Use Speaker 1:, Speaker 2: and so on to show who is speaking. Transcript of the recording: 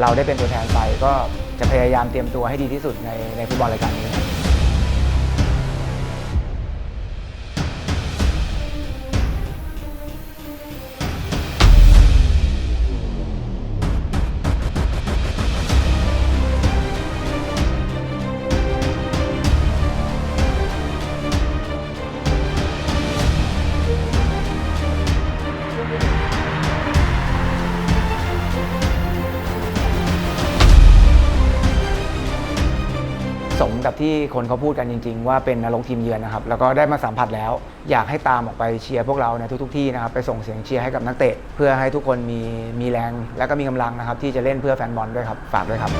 Speaker 1: เราได้เป็นตัวแทนไปก็จะพยายามเตรียมตัวให้ดีที่สุดในในฟุตบอลรายการนี้ สมกับที่คนเขาพูดกันจริง ๆ ว่าเป็นนรกทีมเยือนนะครับ แล้วก็ได้มาสัมผัสแล้ว อยากให้ตามออกไปเชียร์พวกเราในทุก ๆ ที่นะครับ ไปส่งเสียงเชียร์ให้กับนักเตะ เพื่อให้ทุกคนมีมีแรง และก็มีกำลังนะครับ ที่จะเล่นเพื่อแฟนบอลด้วยครับ ฝากด้วยครับ